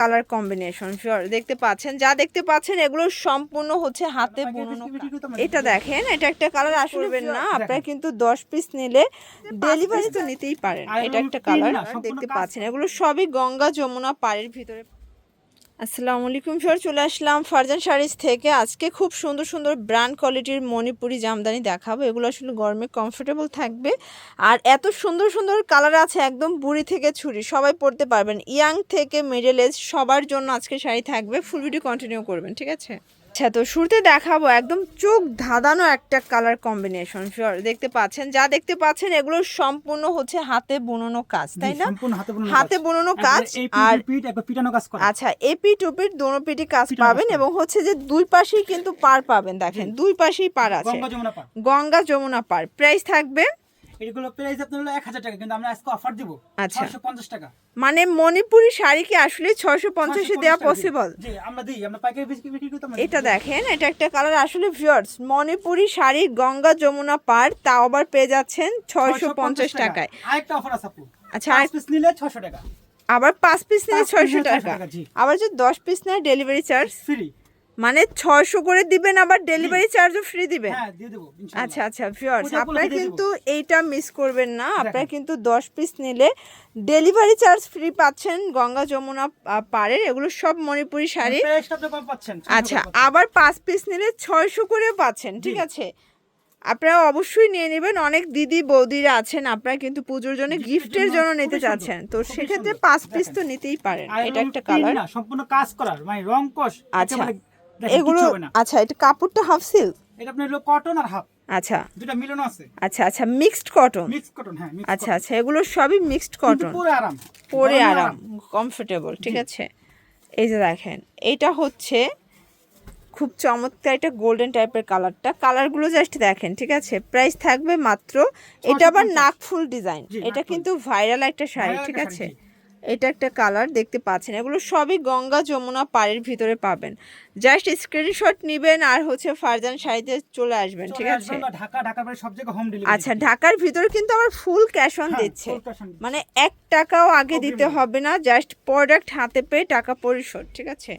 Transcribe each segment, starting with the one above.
Colour combination sure দেখতে পাচ্ছেন। যা দেখতে পাচ্ছেন এগুলো সম্পূর্ণ হচ্ছে হাতে বুননো এটা দেখেন এটা একটা কালার আসবেন না। আপনারা কিন্তু দশ পিস নিলে ডেলিভারি তো নিতেই পারেন। এটা একটা কালার দেখতে পাচ্ছেন। এগুলো সবই গঙ্গা যমুনা পাড়ের ভিতরে আসসালামু আলাইকুম স্যার চলে আসলাম ফারজান শাড়িজ থেকে। আজকে খুব সুন্দর সুন্দর ব্র্যান্ড কোয়ালিটির মণিপুরি জামদানি দেখাবো। এগুলো আসলে গরমে কমফোর্টেবল থাকবে। আর এত সুন্দর সুন্দর কালার আছে একদম বুড়ি থেকে ছুরি, সবাই পরতে পারবেন। ইয়াং থেকে মিডল এজ সবার জন্য আজকে শাড়ি থাকবে। ফুল ভিডিও কন্টিনিউ করবেন, ঠিক আছে? আচ্ছা তো শুরুতে দেখাবো একদম চোখ ধাঁধানো একটা কালার কম্বিনেশন দেখতে পাচ্ছেন যা দেখতে পাচ্ছেন এগুলো সম্পূর্ণ হচ্ছে হাতে বুননো কাজ তাই না? হাতে বুননো কাজ। আর আচ্ছা এপি টুপির দোনো পিটি কাজ পাবেন এবং হচ্ছে যে দুই পাশেই কিন্তু পার পাবেন দেখেন দুই পাশেই পার আছে। গঙ্গা যমুনা পার গঙ্গা যমুনা পার প্রাইস থাকবে এগুলো প্রাইস আপনার হলো এক হাজার টাকা কিন্তু আমরা আজকে অফার দিব আচ্ছা। ছয়শো পঞ্চাশ টাকা। মানে মণিপুরি শাড়ি কি আসলে ছয়শো পঞ্চাশে দেওয়া পসিবল জি আমরা দিই আমরা পাইকারি বিক্রি করতে এটা দেখেন এটা একটা কালার আসলে ভিউয়ার্স মণিপুরি শাড়ি গঙ্গা যমুনা পার তাও আবার পেয়ে যাচ্ছেন ছয়শো পঞ্চাশ টাকায়। আরেকটা অফার আছে আপু। আচ্ছা, পিস নিলে ছশো টাকা। আবার পাঁচ পিস নিলে ছয়শো 600 টাকা। টাকা, আবার যদি দশ পিস নেয় ডেলিভারি চার্জ ফ্রি মানে ছয়শো করে দিবেন আবার ডেলিভারি চার্জও ফ্রি দিবেন? হ্যাঁ দিয়ে দেবো ইনশাআল্লাহ। আচ্ছা আচ্ছা পূজা আপনারা কিন্তু এইটা মিস করবেন না। আপনারা কিন্তু দশ পিস নিলে ডেলিভারি চার্জ ফ্রি পাচ্ছেন গঙ্গা যমুনা পাড়ের এগুলো সব মণিপুরি শাড়ি। আপনি পাচ্ছেন আচ্ছা আবার পাঁচ পিস নিলে ছয়শো করে পাচ্ছেন ঠিক আছে? আপনারা অবশ্যই নিয়ে নেবেন অনেক দিদি বৌদিরা আছেন আপনারা কিন্তু পুজোর জন্য গিফটের জন্য নিতে চাচ্ছেন। তো সেক্ষেত্রে পাঁচ পিস তো নিতেই পারেন এটা একটা কালার সম্পূর্ণ কাজ করার মানে রং কষ আচ্ছা। এগুলো। আচ্ছা এটা কাপড়টা হাফ সিল্ক এটা আপনার হলো কটন আর হাফ আচ্ছা। দুটা মিলন আছে। আচ্ছা আচ্ছা মিক্সড কটন মিক্স কটন হ্যাঁ আচ্ছা আচ্ছা এগুলো সবই মিক্সড কটন পুরো আরাম। পরে আরাম কমফোর্টেবল ঠিক আছে? এই যে দেখেন এটা হচ্ছে খুব চমৎকার এটা গোল্ডেন টাইপের কালারটা কালারগুলো জাস্ট দেখেন ঠিক আছে? প্রাইস থাকবে মাত্র এটা আবার নাকফুল ডিজাইন এটা কিন্তু ভাইরাল একটা শাড়ি ঠিক আছে? এটা একটা কালার দেখতে পাচ্ছেন। এগুলো সবই গঙ্গা যমুনা পাড়ের ভিতরে পাবেন। জাস্ট স্ক্রিনশট নেবেন আর হচ্ছে ফারজান শাড়িতে চলে আসবেন ঠিক আছে? ঢাকা ঢাকার বাইরে সব জায়গায় হোম ডেলিভারি আচ্ছা ঢাকার ভিতরে কিন্তু আবার ফুল ক্যাশ অন দিচ্ছে। মানে এক টাকাও আগে দিতে হবে না জাস্ট প্রোডাক্ট হাতে পেয়ে টাকা পরিশোধ ঠিক আছে?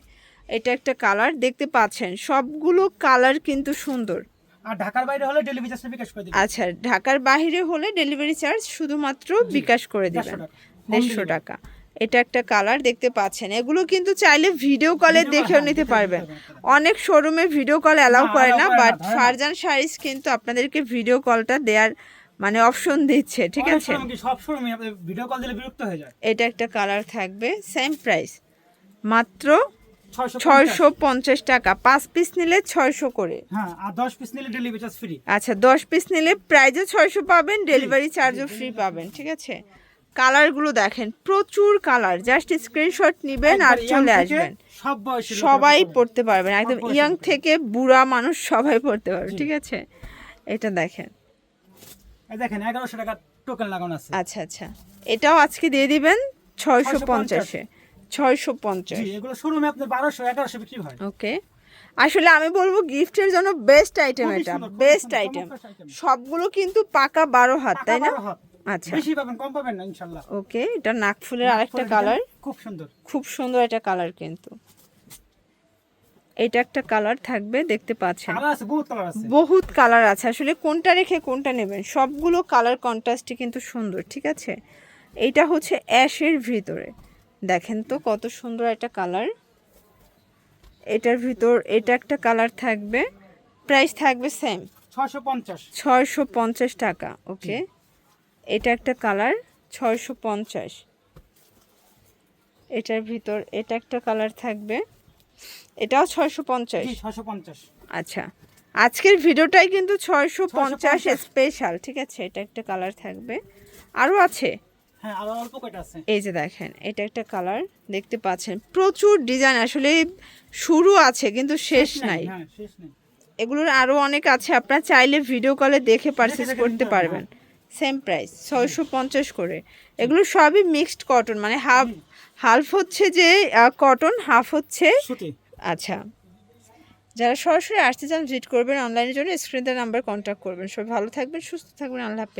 এটা একটা কালার দেখতে পাচ্ছেন। সবগুলো কালার কিন্তু সুন্দর। আর ঢাকার বাইরে হলে ডেলিভারি চার্জ বিকাশ করে দিবেন। আচ্ছা ঢাকার বাইরে হলে ডেলিভারি চার্জ শুধুমাত্র বিকাশ করে দিবেন। 150 টাকা। Home দেড়শো টাকা। এটা একটা কালার দেখতে পাচ্ছেন। এগুলো কিন্তু চাইলে ভিডিও কলে দেখেও নিতে পারবেন। অনেক শোরুমে ভিডিও কল অ্যালাউ করে না বাট। ফারজান শাড়িজ কিন্তু আপনাদেরকে ভিডিও কলটা দেওয়ার মানে অপশন দিচ্ছে ঠিক আছে? সব শোরুমে ভিডিও কল দিলে বিরক্ত হয়ে যায়? এটা একটা কালার থাকবে সেম প্রাইস মাত্র ছয়শো পঞ্চাশ। টাকা। পাঁচ পিস নিলে ছয়শো করে। হ্যাঁ আর 10 পিস নিলে ডেলিভারি চার্জ ফ্রি আচ্ছা দশ পিস নিলে প্রাইজও ছয়শো পাবেন ডেলিভারি চার্জও ফ্রি পাবেন ঠিক আছে? কালারগুলো দেখেন প্রচুর কালার। জাস্ট স্ক্রিনশট নেবেন আর চলে আসবেন। সবাই পড়তে পারবেন একদম ইয়াং থেকে বুড়া মানুষ সবাই পড়তে পারবে ঠিক আছে? এটা দেখেন। এই দেখেন 1100 টাকা টোকেন লাগানো আছে। আচ্ছা আচ্ছা। এটাও আজকে দিয়ে দিবেন ছয়শো 650 পঞ্চাশে। ছয়শো পঞ্চাশ। জি এগুলো শোরুমে আপনার 1200 1100 বিক্রি হয়। ওকে। আসলে আমি বলব গিফটের জন্য বেস্ট আইটেম এটা। বেস্ট আইটেম সবগুলো কিন্তু পাকা বারো হাত তাই না? 12 হাত। আচ্ছা। বেশি পাবেন কম পাবেন না ইনশাআল্লাহ ওকে এটা আরেকটা কালার খুব সুন্দর। খুব সুন্দর কালার কিন্তু। এটা একটা কালার থাকবে দেখতে পাচ্ছেন। বহুত কালার আছে। আসলে কোনটা রেখে কোনটা নেবেন সবগুলো কালার কন্ট্রাস্টই কিন্তু সুন্দর ঠিক আছে? এইটা হচ্ছে অ্যাশের ভিতরে। দেখেন তো কত সুন্দর একটা কালার এটার ভিতর এটা একটা কালার থাকবে। প্রাইস থাকবে সেম 650 ছয়শো পঞ্চাশ টাকা ওকে। এটা একটা কালার ছয়শো পঞ্চাশ। এটার ভিতর এটা একটা কালার থাকবে। এটাও ছয়শো পঞ্চাশ। 650 আচ্ছা। আজকের ভিডিওটাই কিন্তু ছয়শো পঞ্চাশ স্পেশাল ঠিক আছে? এটা একটা কালার থাকবে। আরও আছে? হ্যাঁ আছে? এই যে দেখেন এটা একটা কালার দেখতে পাচ্ছেন। প্রচুর ডিজাইন আসলে শুরু আছে কিন্তু শেষ নাই হ্যাঁ শেষ নেই। এগুলোর আরও অনেক আছে আপনারা চাইলে ভিডিও কলে দেখে পারচেস করতে পারবেন। সেম প্রাইস ছয়শো পঞ্চাশ করে। এগুলো সবই মিক্সড কটন মানে হাফ হাফ হচ্ছে যে কটন হাফ হচ্ছে আচ্ছা। যারা সরাসরি আসতে চান ভিজিট করবেন অনলাইনের জন্য স্ক্রিনের নাম্বার কন্ট্যাক্ট করবেন। সব ভালো থাকবেন সুস্থ থাকবেন আল্লাহ হাফেজ।